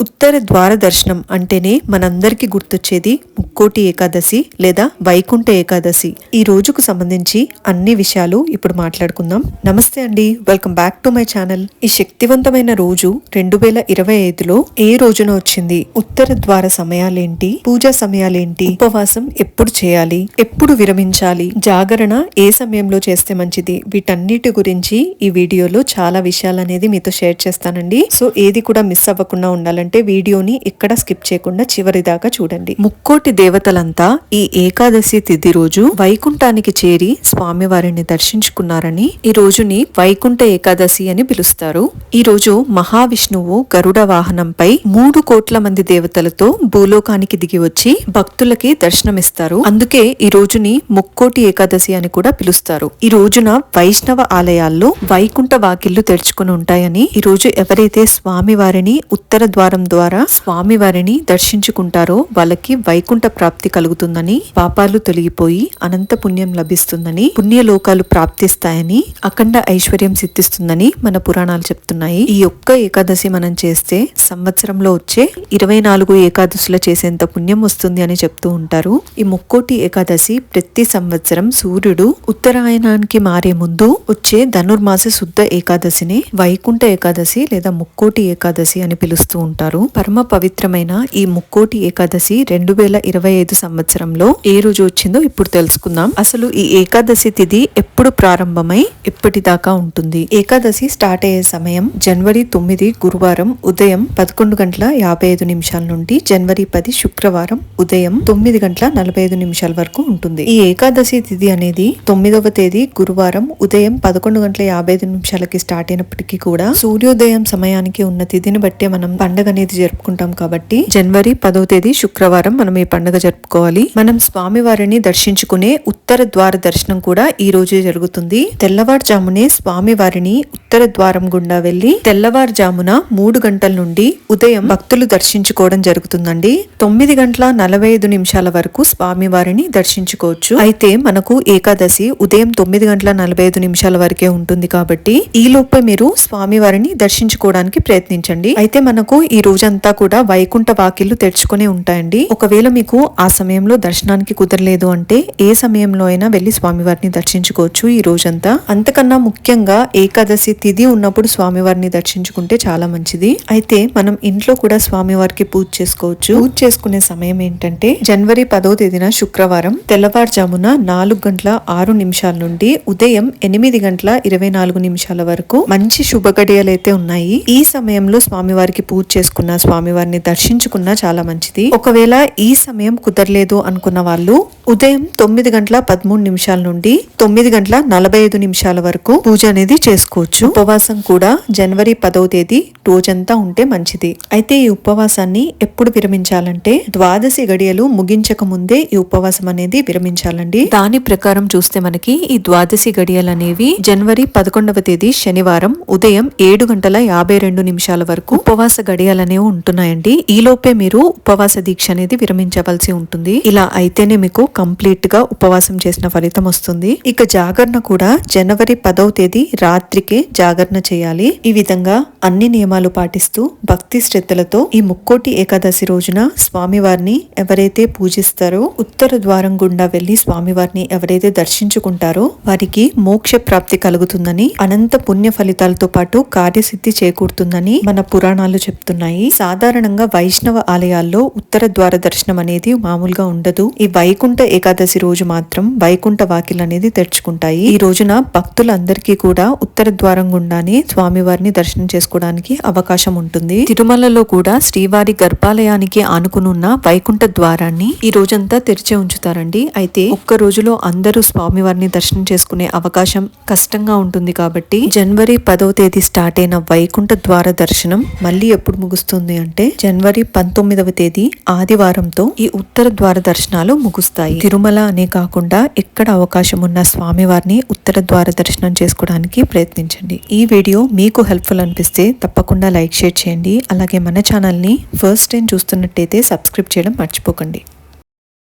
ఉత్తర ద్వార దర్శనం అంటేనే మనందరికీ గుర్తొచ్చేది ముక్కోటి ఏకాదశి లేదా వైకుంఠ ఏకాదశి. ఈ రోజుకు సంబంధించి అన్ని విషయాలు ఇప్పుడు మాట్లాడుకుందాం. నమస్తే అండి welcome back to my channel. ఈ శక్తివంతమైన రోజు రెండు వేల ఇరవై ఐదులో ఏ రోజున వచ్చింది? ఉత్తర ద్వార సమయాలేంటి? పూజా సమయాలేంటి? ఉపవాసం ఎప్పుడు చేయాలి? ఎప్పుడు విరమించాలి? జాగరణ ఏ సమయంలో చేస్తే మంచిది? వీటన్నిటి గురించి ఈ వీడియోలో చాలా విషయాలు అనేది మీతో షేర్ చేస్తానండి. సో ఏది కూడా మిస్ అవ్వకుండా ఉండాలంటే వీడియోని ఇక్కడ స్కిప్ చేయకుండా చివరి దాకా చూడండి. ముక్కోటి దేవతలంతా ఈ ఏకాదశి తిథి రోజు వైకుంఠానికి చేరి స్వామివారిని దర్శించుకున్నారని ఈ రోజుని వైకుంఠ ఏకాదశి అని పిలుస్తారు. ఈ రోజు మహావిష్ణువు గరుడ వాహనంపై మూడు కోట్ల మంది దేవతలతో భూలోకానికి దిగి వచ్చి భక్తులకి దర్శనమిస్తారు. అందుకే ఈ రోజుని ముక్కోటి ఏకాదశి అని కూడా పిలుస్తారు. ఈ రోజున వైష్ణవ ఆలయాల్లో వైకుంఠ వాకిళ్ళు తెరుచుకుని ఉంటాయని ఈ రోజు ఎవరైతే స్వామి వారిని ఉత్తర ద్వారం ద్వారా స్వామి వారిని దర్శించుకుంటారో వాళ్ళకి వైకుంఠ ప్రాప్తి కలుగుతుందని పాపాలు తొలగిపోయి అనంత పుణ్యం లభిస్తుందని పుణ్యలోకాలు ప్రాప్తిస్తాయని అఖండ ఐశ్వర్యం సిద్ధిస్తుందని మన పురాణాలు చెప్తున్నాయి. ఈ ఒక్క ఏకాదశి మనం చేస్తే సంవత్సరంలో వచ్చే ఇరవై నాలుగు ఏకాదశుల చేసేంత పుణ్యం వస్తుంది అని చెప్తూ ఉంటారు. ఈ ముక్కోటి ఏకాదశి ప్రతి సంవత్సరం సూర్యుడు ఉత్తరాయణానికి మారే ముందు వచ్చే ధనుర్మాస శుద్ధ ఏకాదశిని వైకుంఠ ఏకాదశి లేదా ముక్కోటి ఏకాదశి అని పిలుస్తూ ఉంటారు. పరమ పవిత్రమైన ఈ ముక్కోటి ఏకాదశి రెండు వేల ఇరవై ఐదు సంవత్సరంలో ఏ రోజు వచ్చిందో ఇప్పుడు తెలుసుకుందాం. అసలు ఈ ఏకాదశి తిథి ఎప్పుడు ప్రారంభమై ఎప్పటిదాకా ఉంటుంది? ఏకాదశి స్టార్ట్ అయ్యే సమయం జనవరి తొమ్మిది గురువారం ఉదయం పదకొండు గంటల యాభై ఐదు నిమిషాల నుండి జనవరి పది శుక్రవారం ఉదయం తొమ్మిది గంటల నలభై ఐదు నిమిషాల వరకు ఉంటుంది. ఈ ఏకాదశి తిథి అనేది తొమ్మిదవ తేదీ గురువారం ఉదయం పదకొండు గంటల యాభై ఐదు నిమిషాలకి స్టార్ట్ అయినప్పటికీ కూడా సూర్యోదయం సమయానికి ఉన్న తిథిని బట్టే మనం పండగ అనేది జరుపుకుంటాం కాబట్టి జనవరి పదవ తేదీ శుక్రవారం మనం ఈ పండుగ జరుపుకోవాలి. మనం స్వామి వారిని దర్శించుకునే ఉత్తర ద్వార దర్శనం కూడా ఈ రోజే జరుగుతుంది. తెల్లవారుజామునే స్వామివారిని ఉత్తర ద్వారం గుండా వెళ్ళి తెల్లవారుజామున మూడు గంటల నుండి ఉదయం భక్తులు దర్శించుకోవడం జరుగుతుందండి. తొమ్మిది గంటల నలభై ఐదు నిమిషాల వరకు స్వామి వారిని దర్శించుకోవచ్చు. అయితే మనకు ఏకాదశి ఉదయం తొమ్మిది గంటల నలభై ఐదు నిమిషాల వరకే ఉంటుంది కాబట్టి ఈ లోపే మీరు స్వామివారిని దర్శించుకోవడానికి ప్రయత్నించండి. అయితే మనకు ఈ ఈ రోజంతా కూడా వైకుంఠ వాకిళ్ళు తెరుచుకునే ఉంటాయండి. ఒకవేళ మీకు ఆ సమయంలో దర్శనానికి కుదరలేదు అంటే ఏ సమయంలో అయినా వెళ్ళి స్వామివారిని దర్శించుకోవచ్చు ఈ రోజంతా. అంతకన్నా ముఖ్యంగా ఏకాదశి తిథి ఉన్నప్పుడు స్వామివారిని దర్శించుకుంటే చాలా మంచిది. అయితే మనం ఇంట్లో కూడా స్వామివారికి పూజ చేసుకోవచ్చు. పూజ చేసుకునే సమయం ఏంటంటే జనవరి పదో తేదీన శుక్రవారం తెల్లవారుజామున నాలుగు గంటల ఆరు నిమిషాల నుండి ఉదయం ఎనిమిది గంటల ఇరవై నాలుగు నిమిషాల వరకు మంచి శుభ అయితే ఉన్నాయి. ఈ సమయంలో స్వామివారికి పూజ చేసుకున్నా స్వామివారిని దర్శించుకున్నా చాలా మంచిది. ఒకవేళ ఈ సమయం కుదరలేదు అనుకున్న వాళ్ళు ఉదయం తొమ్మిది గంటల పదమూడు నిమిషాల నుండి తొమ్మిది గంటల నలభై ఐదు నిమిషాల వరకు పూజ అనేది చేసుకోవచ్చు. ఉపవాసం కూడా జనవరి పదవ తేదీ రోజంతా ఉంటే మంచిది. అయితే ఈ ఉపవాసాన్ని ఎప్పుడు విరమించాలంటే ద్వాదశి గడియలు ముగించక ముందే ఈ ఉపవాసం అనేది విరమించాలండి. దాని ప్రకారం చూస్తే మనకి ఈ ద్వాదశి గడియలు అనేవి జనవరి పదకొండవ తేదీ శనివారం ఉదయం ఏడు గంటల యాభై రెండు నిమిషాల వరకు ఉపవాస గడియలు అనేవి ఉంటున్నాయండి. ఈ లోపే మీరు ఉపవాస దీక్ష అనేది విరమించవలసి ఉంటుంది. ఇలా అయితేనే మీకు కంప్లీట్గా ఉపవాసం చేసిన ఫలితం వస్తుంది. ఇక జాగరణ కూడా జనవరి పదవ తేదీ రాత్రికే జాగరణ చేయాలి. ఈ విధంగా అన్ని నియమాలు పాటిస్తూ భక్తి శ్రద్ధలతో ఈ ముక్కోటి ఏకాదశి రోజున స్వామివారిని ఎవరైతే పూజిస్తారో ఉత్తర ద్వారం గుండా వెళ్ళి స్వామివారిని ఎవరైతే దర్శించుకుంటారో వారికి మోక్ష ప్రాప్తి కలుగుతుందని అనంత పుణ్య ఫలితాలతో పాటు కార్యసిద్ధి చేకూరుతుందని మన పురాణాలు చెప్తున్నాయి. సాధారణంగా వైష్ణవ ఆలయాల్లో ఉత్తర ద్వార దర్శనం అనేది మామూలుగా ఉండదు. ఈ వైకుంఠ ఏకాదశి రోజు మాత్రం వైకుంఠ వాకిల్ అనేది తెరుచుకుంటాయి. ఈ రోజున భక్తులందరికీ కూడా ఉత్తర ద్వారం గుండానే స్వామివారిని దర్శనం చేసుకోవడానికి అవకాశం ఉంటుంది. తిరుమలలో కూడా శ్రీవారి గర్భాలయానికి ఆనుకునున్న వైకుంఠ ద్వారాన్ని ఈ రోజంతా తెరిచే ఉంచుతారండి. అయితే ఒక్క రోజులో అందరూ స్వామివారిని దర్శనం చేసుకునే అవకాశం కష్టంగా ఉంటుంది కాబట్టి జనవరి పదవ తేదీ స్టార్ట్ అయిన వైకుంఠ ద్వార దర్శనం మళ్ళీ ఎప్పుడు ముగుస్తుంది అంటే జనవరి పంతొమ్మిదవ తేదీ ఆదివారంతో ఈ ఉత్తర ద్వార దర్శనాలు ముగుస్తాయి. తిరుమల అనే కాకుండా ఎక్కడ అవకాశం ఉన్న స్వామివారిని ఉత్తర ద్వార దర్శనం చేసుకోవడానికి ప్రయత్నించండి. ఈ వీడియో మీకు హెల్ప్ఫుల్ అనిపిస్తే తప్పకుండా లైక్ షేర్ చేయండి. అలాగే మన ఛానల్ని ఫస్ట్ టైం చూస్తున్నట్టయితే సబ్స్క్రైబ్ చేయడం మర్చిపోకండి.